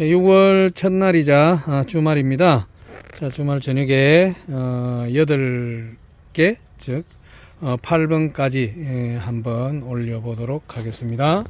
6월 첫날이자 아, 주말입니다. 자, 주말 저녁에 어, 8개, 즉 어, 8번까지 예, 한번 올려보도록 하겠습니다.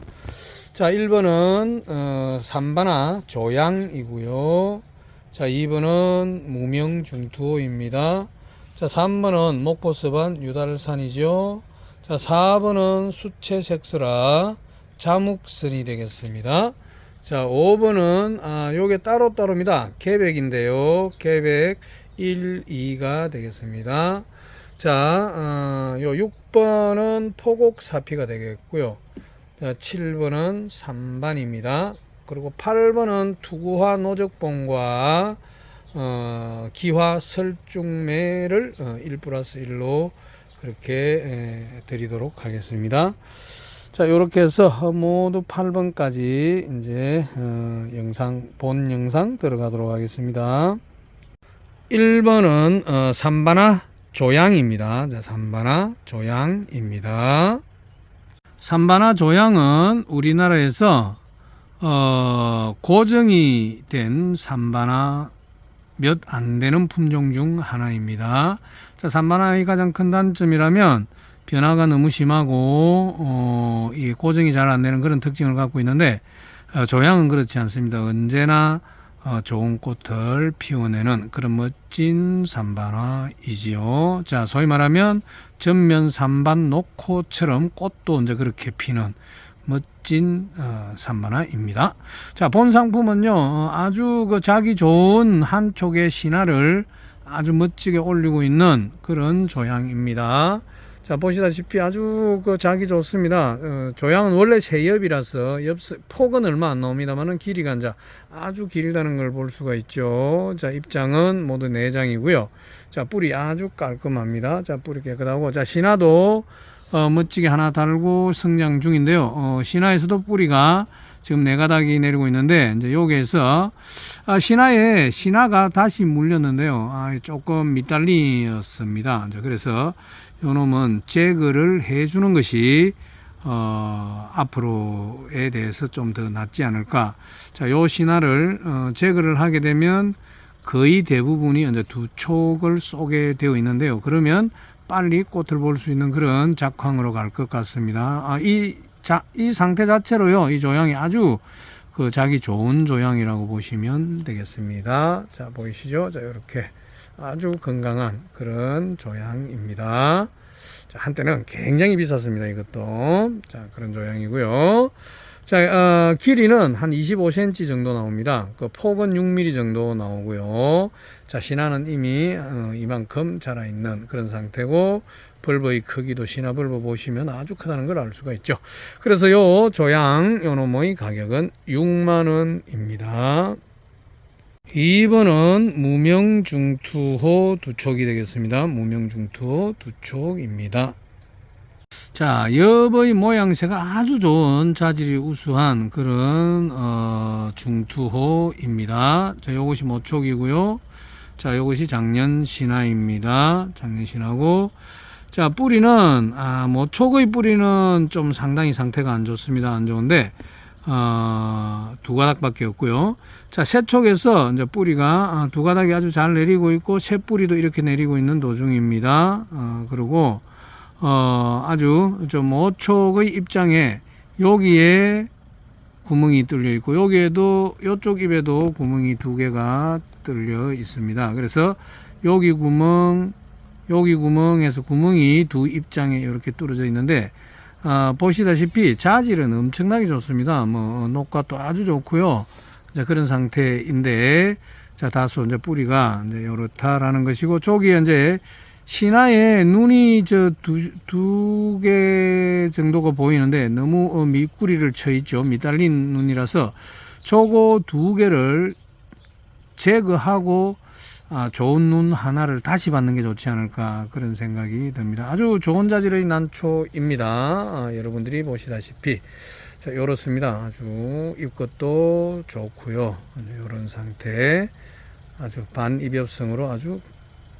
자, 1번은 어, 삼바나 조양이고요. 자, 2번은 무명중투호입니다. 자, 3번은 목포서반 유달산이죠. 자, 4번은 수채색스라 자묵선이 되겠습니다. 자, 5번은 아, 요게 따로따로입니다. 계백인데요. 계백 1, 2가 되겠습니다. 자, 어, 요 6번은 포곡사피가 되겠고요. 자, 7번은 3반입니다. 그리고 8번은 투구화 노적봉과 어, 기화 설중매를 어, 1 플러스 1로 그렇게 에, 드리도록 하겠습니다. 자, 이렇게 해서 모두 8번까지 이제 어, 영상 본 영상 들어가도록 하겠습니다. 1번은 어, 삼바나 조양입니다. 자, 삼바나 조양입니다. 삼바나 조양은 우리나라에서 어, 고정이 된 삼바나 몇 안 되는 품종 중 하나입니다. 자, 삼바나의 가장 큰 단점이라면 변화가 너무 심하고 어, 이 고정이 잘 안 되는 그런 특징을 갖고 있는데 어, 조양은 그렇지 않습니다. 언제나 어, 좋은 꽃을 피워내는 그런 멋진 삼반화이지요. 자, 소위 말하면 전면 삼반 녹호처럼 꽃도 이제 그렇게 피는 멋진 어, 삼반화입니다. 자, 본 상품은요, 어, 아주 그 자기 좋은 한쪽의 신화를 아주 멋지게 올리고 있는 그런 조향입니다. 자 보시다시피 아주 그 자기 좋습니다. 어, 조양은 원래 새엽이라서 엽 폭은 얼마 안 나옵니다만은 길이가 이제 아주 길다는 걸 볼 수가 있죠. 자 입장은 모두 네 장이고요. 자 뿌리 아주 깔끔합니다. 자 뿌리 깨끗하고 자 신화도 어, 멋지게 하나 달고 성장 중인데요. 어, 신화에서도 뿌리가 지금 네 가닥이 내리고 있는데 이제 여기에서 아, 신화에 신화가 다시 물렸는데요. 아, 조금 밑달리였습니다. 이제 그래서 요놈은 제거를 해주는 것이 어, 앞으로에 대해서 좀 더 낫지 않을까. 자, 요 신화를 어, 제거를 하게 되면 거의 대부분이 이제 두 촉을 쏘게 되어 있는데요. 그러면 빨리 꽃을 볼 수 있는 그런 작황으로 갈 것 같습니다. 아, 이, 자, 이 상태 자체로요, 이 조향이 아주 그 자기 좋은 조향이라고 보시면 되겠습니다. 자, 보이시죠? 자, 이렇게 아주 건강한 그런 조향입니다. 자, 한때는 굉장히 비쌌습니다. 이것도. 자, 그런 조향이고요. 자, 어, 길이는 한 25cm 정도 나옵니다. 그 폭은 6mm 정도 나오고요. 자, 신화는 이미 어, 이만큼 자라 있는 그런 상태고 벌버의 크기도 신화 벌버 보시면 아주 크다는 걸 알 수가 있죠. 그래서 요 조양 요 놈의 가격은 6만 원입니다. 2번은 무명중투호 두촉이 되겠습니다. 무명중투호 두촉입니다. 자, 여의 모양새가 아주 좋은 자질이 우수한 그런 어, 중투호입니다. 자, 요것이 모촉이고요. 자, 요것이 작년 신화입니다. 작년 신화고 자, 뿌리는 아, 모촉의 뿌리는 좀 상당히 상태가 안 좋습니다. 안 좋은데 어, 두 가닥밖에 없고요. 자, 새 촉에서 이제 뿌리가 아, 두 가닥이 아주 잘 내리고 있고 새 뿌리도 이렇게 내리고 있는 도중입니다. 어, 그리고 어, 아주 좀 오촉의 입장에 여기에 구멍이 뚫려 있고 여기에도 이쪽 입에도 구멍이 두 개가 뚫려 있습니다. 그래서 여기 구멍 여기 구멍에서 구멍이 두 입장에 이렇게 뚫어져 있는데 아, 보시다시피 자질은 엄청나게 좋습니다. 뭐 녹과도 아주 좋고요. 자, 그런 상태인데 자 다소 이제 뿌리가 이제 이렇다라는 것이고 저기에 이제 신화에 눈이 저 두 개 정도가 보이는데 너무 어, 밑구리를 쳐 있죠. 밑달린 눈이라서 저거 두 개를 제거하고 아, 좋은 눈 하나를 다시 받는 게 좋지 않을까 그런 생각이 듭니다. 아주 좋은 자질의 난초입니다. 아, 여러분들이 보시다시피 자 이렇습니다. 아주 입것도 좋고요. 이런 상태 아주 반입엽성으로 아주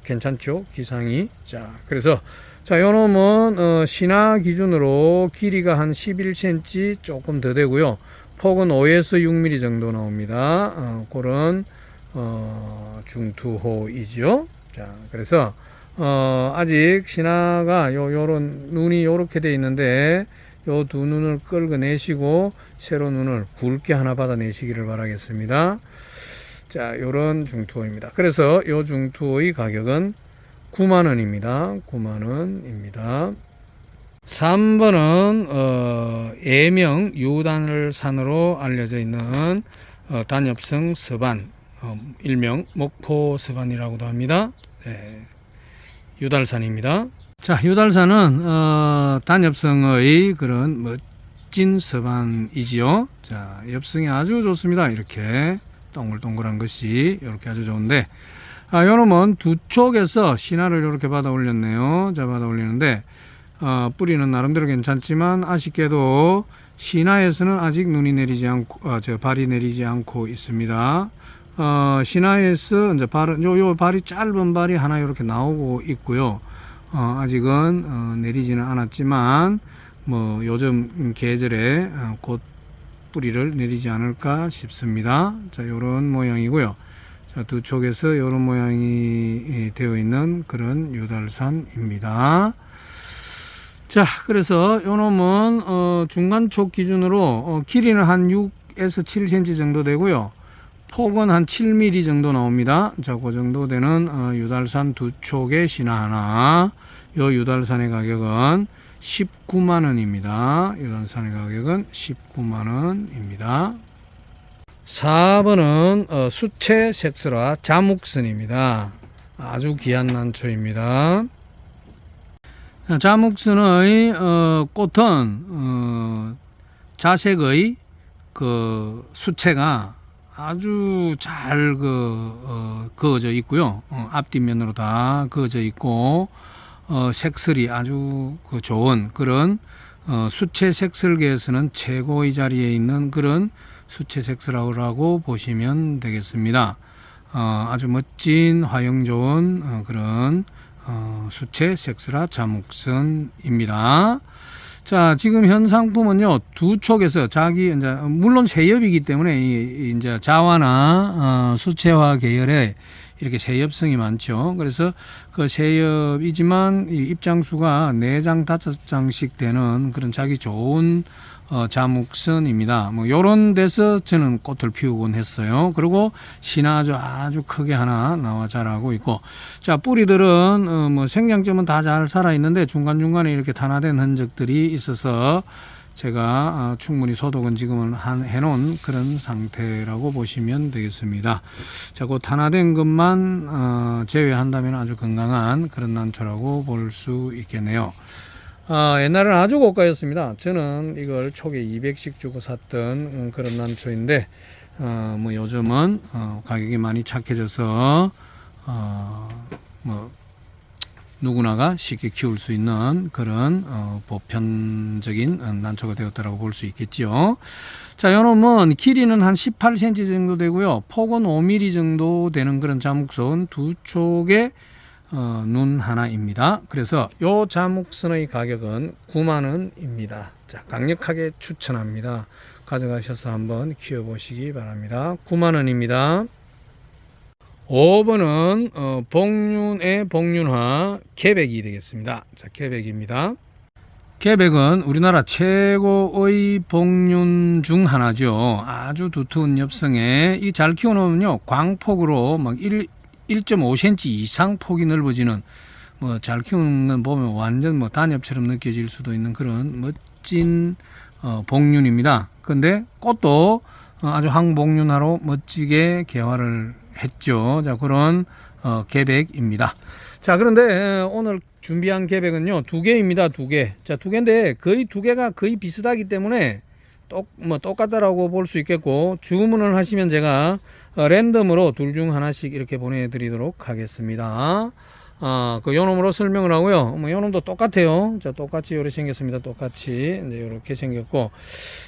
괜찮죠 기상이 자 그래서 자 요놈은 어, 신화 기준으로 길이가 한 11cm 조금 더 되고요 폭은 5에서 6mm 정도 나옵니다. 어, 그런 어, 중투호이죠. 자, 그래서 어, 아직 신화가 요 요런 눈이 요렇게 돼 있는데 요 두 눈을 끌어내시고 세로 눈을 굵게 하나 받아내시기를 바라겠습니다. 자, 요런 중투호입니다. 그래서 요 중투호의 가격은 9만 원입니다. 9만 원입니다. 3번은 어, 예명 유단을 산으로 알려져 있는 어, 단엽성 서반 어, 일명 목포 서반이라고도 합니다. 네, 유달산입니다. 자, 유달산은 어, 단엽성의 그런 멋진 서반이지요. 자, 엽성이 아주 좋습니다. 이렇게 동글동글한 것이 이렇게 아주 좋은데 아, 요놈은 두 쪽에서 신화를 이렇게 받아 올렸네요. 자, 받아 올리는데 어, 뿌리는 나름대로 괜찮지만 아쉽게도 신화에서는 아직 눈이 내리지 않고 어, 저 발이 내리지 않고 있습니다. 어, 신화에서 이제 발은 요, 요 발이 짧은 발이 하나 이렇게 나오고 있고요. 어, 아직은 어, 내리지는 않았지만 뭐 요즘 계절에 어, 곧 뿌리를 내리지 않을까 싶습니다. 자, 요런 모양이고요. 자, 두 쪽에서 요런 모양이 예, 되어 있는 그런 유달산입니다. 자, 그래서 요 놈은 어, 중간촉 기준으로 어, 길이는 한 6에서 7cm 정도 되고요. 폭은 한 7mm 정도 나옵니다. 자, 그 정도 되는 어, 유달산 두 촉의 신화 하나. 요 유달산의 가격은 19만 원입니다. 유달산의 가격은 19만 원입니다. 4번은 어, 수채 색스라 자묵선입니다. 아주 귀한 난초입니다. 자, 자묵선의 어, 꽃은 어, 자색의 그 수채가 아주 잘 그, 어, 그어져 있고요. 어, 앞뒷면으로 다 그어져 있고 어, 색설이 아주 그 좋은 그런 어, 수채 색설계에서는 최고의 자리에 있는 그런 수채 색설하고 보시면 되겠습니다. 어, 아주 멋진 화형 좋은 어, 그런 어, 수채 색스라 자묵선입니다. 자, 지금 현 상품은요, 두 촉에서 자기, 이제, 물론 세엽이기 때문에, 이- 이제 자화나, 어, 수채화 계열에 이렇게 세엽성이 많죠. 그래서 그 세엽이지만 이 입장수가 네장 다섯 장씩 되는 그런 자기 좋은 어, 자묵선입니다. 뭐 요런 데서 저는 꽃을 피우곤 했어요. 그리고 신화 아주 아주 크게 하나 나와 자라고 있고 자 뿌리들은 어, 뭐 생장점은 다 잘 살아 있는데 중간 중간에 이렇게 탄화된 흔적들이 있어서 제가 어, 충분히 소독은 지금은 한 해놓은 그런 상태라고 보시면 되겠습니다. 자, 그 탄화된 것만 어, 제외한다면 아주 건강한 그런 난초라고 볼 수 있겠네요. 아, 옛날에는 아주 고가였습니다. 저는 이걸 초에 200씩 주고 샀던 음, 그런 난초인데, 어, 뭐 요즘은 어, 가격이 많이 착해져서, 어, 뭐, 누구나가 쉽게 키울 수 있는 그런 어, 보편적인 어, 난초가 되었다고 볼 수 있겠죠. 자, 요놈은 길이는 한 18cm 정도 되고요. 폭은 5mm 정도 되는 그런 자묵선 두 쪽에 어, 눈 하나입니다. 그래서 요 자묵선의 가격은 9만 원입니다. 자, 강력하게 추천합니다. 가져가셔서 한번 키워보시기 바랍니다. 9만 원입니다. 5번은 어, 복륜의 복륜화 개백이 되겠습니다. 자, 개백입니다. 개백은 우리나라 최고의 복륜 중 하나죠. 아주 두터운 엽성에 이 잘 키워놓으면요 광폭으로 막 1, 1.5cm 이상 폭이 넓어지는 뭐 잘 키우는 건 보면 완전 뭐 단엽처럼 느껴질 수도 있는 그런 멋진 어, 복륜입니다. 근데 꽃도 어, 아주 항복륜화로 멋지게 개화를 했죠. 자 그런 어, 개백입니다. 자 그런데 에, 오늘 준비한 개백은요 두 개입니다. 두 개. 자 두 개인데 거의 두 개가 거의 비슷하기 때문에 똑, 뭐 똑같다라고 볼 수 있겠고 주문을 하시면 제가 어, 랜덤으로 둘 중 하나씩 이렇게 보내드리도록 하겠습니다. 아, 그 요놈으로 설명을 하고요. 뭐 요놈도 똑같아요. 자, 똑같이 요렇게 생겼습니다. 똑같이 이제 요렇게 생겼고,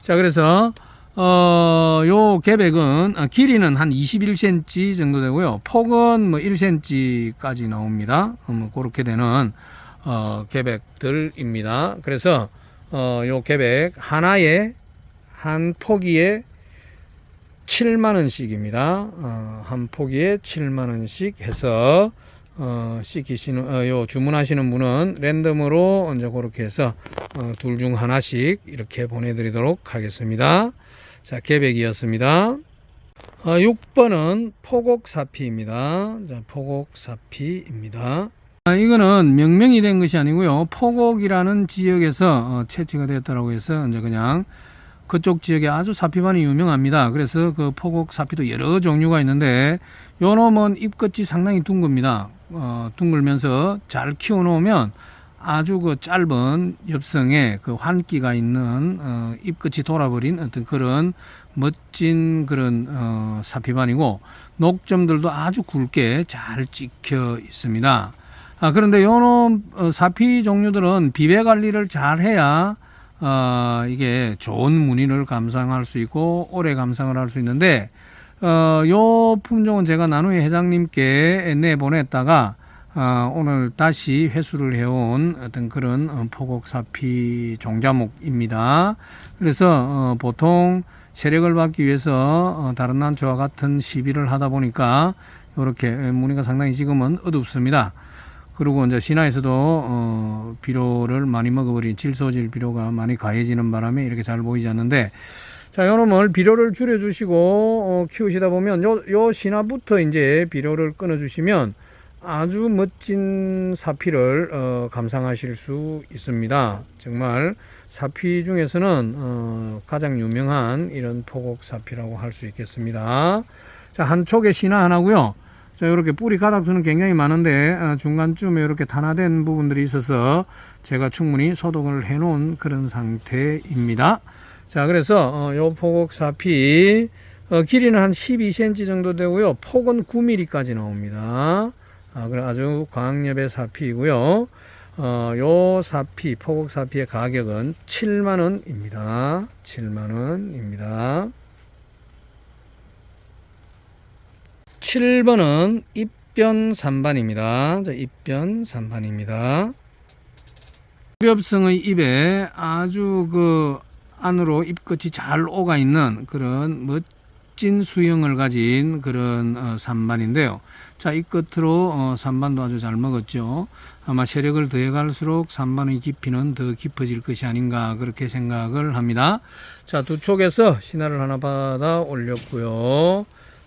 자, 그래서 어, 요 개백은 어, 길이는 한 21cm 정도 되고요. 폭은 뭐 1cm까지 나옵니다. 어, 뭐 그렇게 되는 어, 개백들입니다. 그래서 어, 요 개백 하나에 한 포기에 7만 원씩입니다. 어, 한 포기에 7만 원씩 해서 어, 시키시는 어, 요 주문하시는 분은 랜덤으로 이제 그렇게 해서 어, 둘 중 하나씩 이렇게 보내드리도록 하겠습니다. 자, 계백이었습니다. 어, 6번은 포곡사피입니다. 자, 포곡사피입니다. 아, 이거는 명명이 된 것이 아니고요. 포곡이라는 지역에서 어, 채취가 됐다라고 해서 이제 그냥 그쪽 지역에 아주 사피반이 유명합니다. 그래서 그 포곡 사피도 여러 종류가 있는데 요 놈은 잎끝이 상당히 둥급니다. 어, 둥글면서 잘 키워 놓으면 아주 그 짧은 엽성에 그 환기가 있는 어, 잎끝이 돌아버린 어떤 그런 멋진 그런 어, 사피반이고 녹점들도 아주 굵게 잘 찍혀 있습니다. 아, 그런데 요놈 어, 사피 종류들은 비배 관리를 잘 해야 어, 이게 좋은 무늬를 감상할 수 있고 오래 감상을 할 수 있는데 어, 요 품종은 제가 나누의 회장님께 내보냈다가 어, 오늘 다시 회수를 해온 어떤 그런 어, 포곡사피 종자목입니다. 그래서 어, 보통 세력을 받기 위해서 어, 다른 난초와 같은 시비를 하다 보니까 이렇게 무늬가 상당히 지금은 어둡습니다. 그리고 이제 신화에서도 어, 비료를 많이 먹어버린 질소질 비료가 많이 가해지는 바람에 이렇게 잘 보이지 않는데 자 요놈을 비료를 줄여주시고 어, 키우시다 보면 요, 요 신화부터 이제 비료를 끊어주시면 아주 멋진 사피를 어, 감상하실 수 있습니다. 정말 사피 중에서는 어, 가장 유명한 이런 포곡 사피라고 할 수 있겠습니다. 자 한쪽에 신화 하나고요. 자, 이렇게 뿌리 가닥수는 굉장히 많은데 어, 중간쯤에 이렇게 탄화된 부분들이 있어서 제가 충분히 소독을 해 놓은 그런 상태입니다. 자, 그래서 어, 요 포곡 사피 어, 길이는 한 12cm 정도 되고요. 폭은 9mm까지 나옵니다. 아, 그래 아주 광엽의 사피이고요. 어, 요 사피, 포곡 사피의 가격은 7만 원입니다. 7만 원입니다. 7번은 입변 3반입니다. 자, 입변 3반입니다. 엽성의 입에 아주 그 안으로 잎끝이 잘 오가 있는 그런 멋진 수영을 가진 그런 어, 산반인데요. 자, 이 끝으로 어, 산반도 아주 잘 먹었죠. 아마 세력을 더해 갈수록 산반의 깊이는 더 깊어질 것이 아닌가 그렇게 생각을 합니다. 자, 두 촉에서 신화를 하나 받아 올렸고요.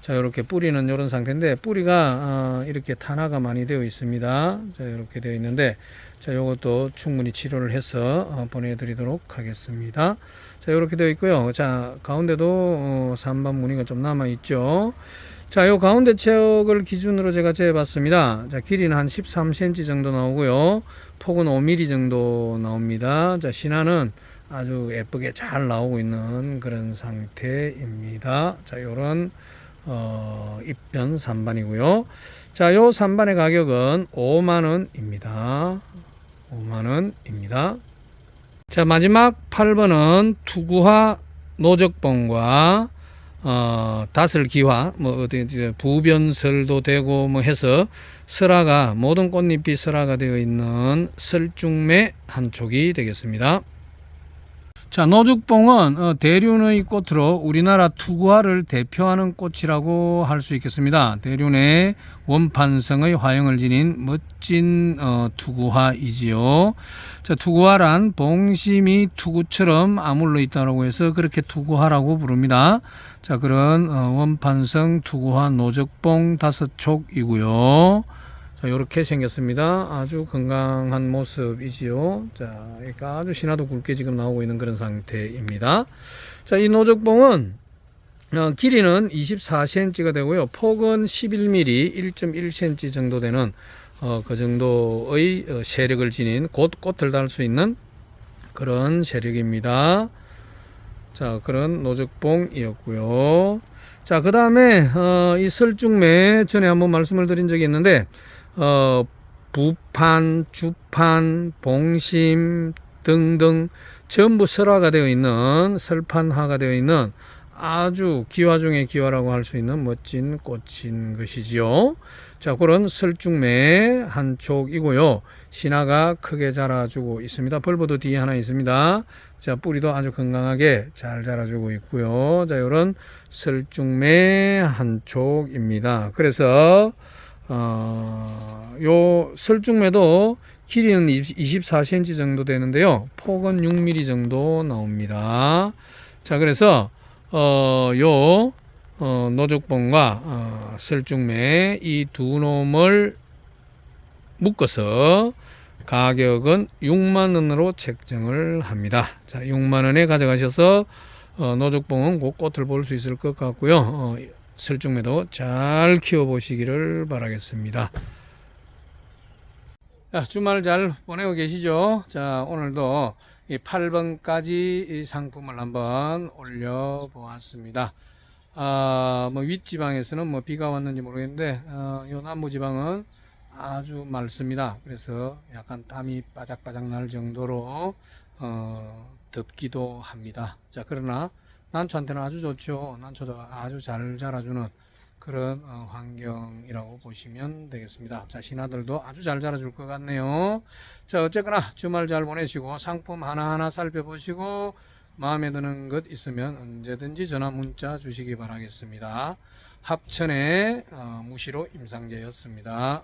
자, 이렇게 뿌리는 이런 상태인데 뿌리가 어, 이렇게 탄화가 많이 되어 있습니다. 자, 이렇게 되어 있는데 자, 요것도 충분히 치료를 해서 어, 보내드리도록 하겠습니다. 자, 이렇게 되어 있고요. 자, 가운데도 어, 산반 무늬가 좀 남아 있죠. 자, 요 가운데 체역을 기준으로 제가 재봤습니다. 자, 길이는 한 13cm 정도 나오고요. 폭은 5mm 정도 나옵니다. 자, 신화는 아주 예쁘게 잘 나오고 있는 그런 상태입니다. 자, 요런 어, 입변 3반이고요. 자, 요 3반의 가격은 5만 원입니다. 5만 원입니다. 자, 마지막 8번은 투구화 노적봉과 어, 다슬기화, 뭐, 어디, 부변설도 되고, 뭐 해서, 설화가, 모든 꽃잎이 설화가 되어 있는 설중매 한 촉이 되겠습니다. 자, 노죽봉은 어, 대륜의 꽃으로 우리나라 투구화를 대표하는 꽃이라고 할 수 있겠습니다. 대륜의 원판성의 화형을 지닌 멋진 어, 투구화이지요. 자, 투구화란 봉심이 투구처럼 아물러 있다고 해서 그렇게 투구화라고 부릅니다. 자, 그런 어, 원판성 투구화 노적봉 다섯 촉이고요. 자, 이렇게 생겼습니다. 아주 건강한 모습이지요. 자, 그러니까 아주 신화도 굵게 지금 나오고 있는 그런 상태입니다. 자, 이 노적봉은 어, 길이는 24cm가 되고요. 폭은 11mm, 1.1cm 정도 되는 어, 그 정도의 어, 세력을 지닌 곧 꽃을 달 수 있는 그런 세력입니다. 자, 그런 노적봉이었고요. 자, 그 다음에 어, 이 설중매 전에 한번 말씀을 드린 적이 있는데 어, 부판, 주판, 봉심 등등 전부 설화가 되어 있는 설판화가 되어 있는 아주 기화 중의 기화라고 할 수 있는 멋진 꽃인 것이지요. 자, 그런 설중매 한 촉이고요. 신화가 크게 자라주고 있습니다. 벌보도 뒤에 하나 있습니다. 자, 뿌리도 아주 건강하게 잘 자라주고 있고요. 자, 요런 설중매 한 촉입니다. 그래서 어, 요 설중매도 길이는 24cm 정도 되는데요. 폭은 6mm 정도 나옵니다. 자, 그래서 어, 요 어, 노죽봉과 어, 설중매 이 두 놈을 묶어서 가격은 6만 원으로 책정을 합니다. 자, 6만 원에 가져가셔서 어, 노죽봉은 그 꽃을 볼 수 있을 것 같고요. 어, 설중매도 잘 키워 보시기를 바라겠습니다. 자, 주말 잘 보내고 계시죠? 자, 오늘도 이 8번까지 이 상품을 한번 올려 보았습니다. 아, 뭐 윗지방에서는 뭐 비가 왔는지 모르겠는데, 어, 요 남부지방은 아주 맑습니다. 그래서 약간 땀이 바짝바짝 날 정도로, 어, 덥기도 합니다. 자, 그러나 난초한테는 아주 좋죠. 난초도 아주 잘 자라주는 그런 어, 환경이라고 보시면 되겠습니다. 자, 신하들도 아주 잘 자라줄 것 같네요. 자, 어쨌거나 주말 잘 보내시고 상품 하나하나 살펴보시고 마음에 드는 것 있으면 언제든지 전화 문자 주시기 바라겠습니다. 합천의 어, 무시로 임상재였습니다.